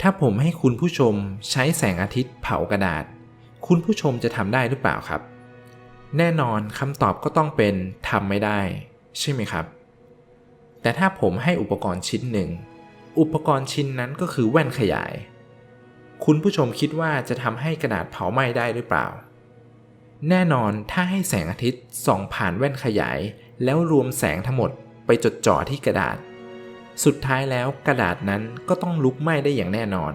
ถ้าผมให้คุณผู้ชมใช้แสงอาทิตย์เผากระดาษ คุณผู้ชมจะทำได้หรือเปล่าครับ แน่นอนคำตอบก็ต้องเป็นทำไม่ได้ ใช่ไหมครับ แต่ถ้าผมให้อุปกรณ์ชิ้นหนึ่ง อุปกรณ์ชิ้นนั้นก็คือแว่นขยาย คุณผู้ชมคิดว่าจะทำให้กระดาษเผาไหม้ได้หรือเปล่า แน่นอนถ้าให้แสงอาทิตย์ส่องผ่านแว่นขยาย แล้วรวมแสงทั้งหมดไปจดจ่อที่กระดาษ สุดท้ายแล้วกระดาษนั้นก็ต้องลุกไหม้ได้อย่างแน่นอน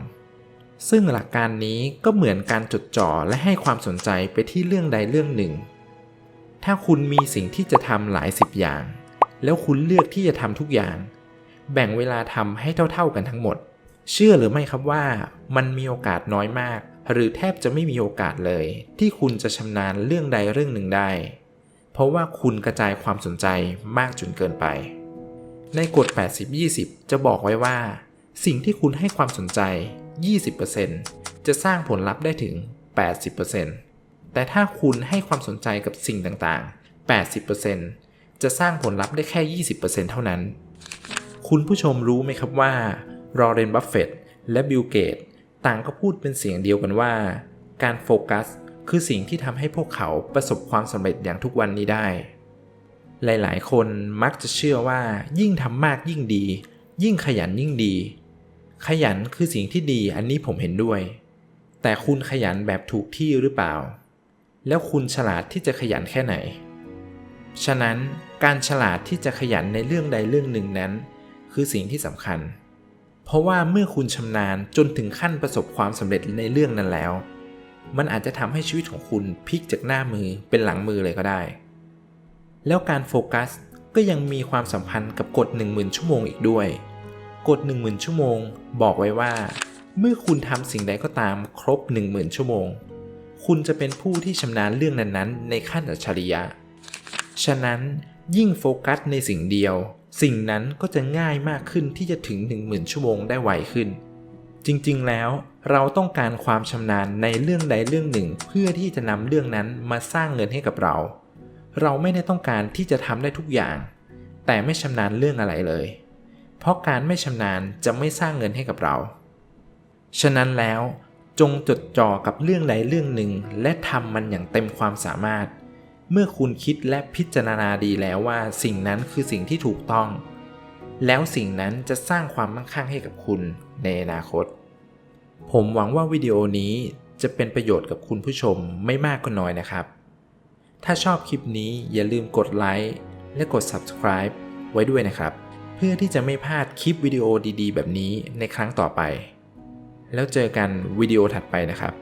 ซึ่งหลักการนี้ก็เหมือนการจดจ่อและให้ความสนใจไปที่เรื่องใดเรื่องหนึ่ง ถ้าคุณมีสิ่งที่จะทำหลายสิบอย่าง แล้วคุณเลือกที่จะทำทุกอย่าง แบ่งเวลาทำให้เท่าๆกันทั้งหมด เชื่อหรือไม่ครับว่ามันมีโอกาสน้อยมาก หรือแทบจะไม่มีโอกาสเลย ที่คุณจะชำนาญเรื่องใดเรื่องหนึ่งได้ เพราะว่าคุณกระจายความสนใจมากจนเกินไป ในกฎ 80-20 จะบอกไว้ว่า สิ่งที่คุณให้ความสนใจ 20%จะสร้างผลลัพธ์ได้ถึง 80%แต่ถ้าคุณให้ความสนใจกับสิ่งต่างๆ 80%จะสร้างผลลัพธ์ได้แค่ 20%เท่านั้น คุณผู้ชมรู้ไหมครับว่า รอเรน บัฟเฟตและบิลเกต ต่างก็พูดเป็นเสียงเดียวกันว่า การโฟกัส คือสิ่งที่ทำให้พวกเขาประสบความสำเร็จอย่างทุกวันนี้ได้ หลายๆ คนมักจะเชื่อว่ายิ่งทำมากยิ่งดี ยิ่งขยันยิ่งดี ขยันคือสิ่งที่ดีอันนี้ผมเห็นด้วย แต่คุณขยันแบบถูกที่หรือเปล่า แล้วคุณฉลาดที่จะขยันแค่ไหน ฉะนั้นการฉลาดที่จะขยันในเรื่องใดเรื่องหนึ่งนั้น คือสิ่งที่สำคัญ เพราะว่าเมื่อคุณชำนาญจนถึงขั้นประสบความสำเร็จในเรื่องนั้นแล้ว มันอาจจะทำให้ชีวิตของคุณพลิกจากหน้ามือเป็นหลังมือเลยก็ได้ แล้วการโฟกัสก็ยังมีความสัมพันธ์กับกฎ10,000 ชั่วโมงอีกด้วย กฎ10,000 ชั่วโมง บอกไว้ว่า เมื่อคุณทำสิ่งใดก็ตามครบ 10,000 ชั่วโมง คุณจะเป็นผู้ที่ชำนาญเรื่องนั้นๆ ในขั้นอัจฉริยะ ฉะนั้นยิ่งโฟกัสในสิ่งเดียว สิ่งนั้นก็จะง่ายมากขึ้นที่จะถึง 10,000 ชั่วโมงได้ไวขึ้น จริงๆ แล้วเราต้องการความชำนาญในเรื่องใดเรื่องหนึ่ง เพื่อที่จะนำเรื่องนั้นมาสร้างเงินให้กับเรา เราไม่ได้ต้องการที่จะทำได้ทุกอย่าง แต่ไม่ชำนาญเรื่องอะไรเลย เพราะการไม่ชำนาญจะไม่สร้างเงินให้กับเรา ฉะนั้นแล้วจงจดจ่อกับเรื่องใดเรื่องหนึ่ง และทำมันอย่างเต็มความสามารถ เมื่อคุณคิดและพิจารณาดีแล้วว่า สิ่งนั้นคือสิ่งที่ถูกต้อง แล้วสิ่งนั้นจะสร้างความมั่งคั่งให้กับคุณในอนาคต ผมหวังว่าวิดีโอนี้จะเป็นประโยชน์กับคุณผู้ชมไม่มากก็น้อยนะครับ ถ้าชอบคลิปนี้อย่าลืมกดไลค์และกด subscribe ไว้ด้วยนะครับ เพื่อที่จะไม่พลาดคลิปวิดีโอดีๆ แบบนี้ในครั้งต่อไป แล้วเจอกันวิดีโอถัดไปนะครับ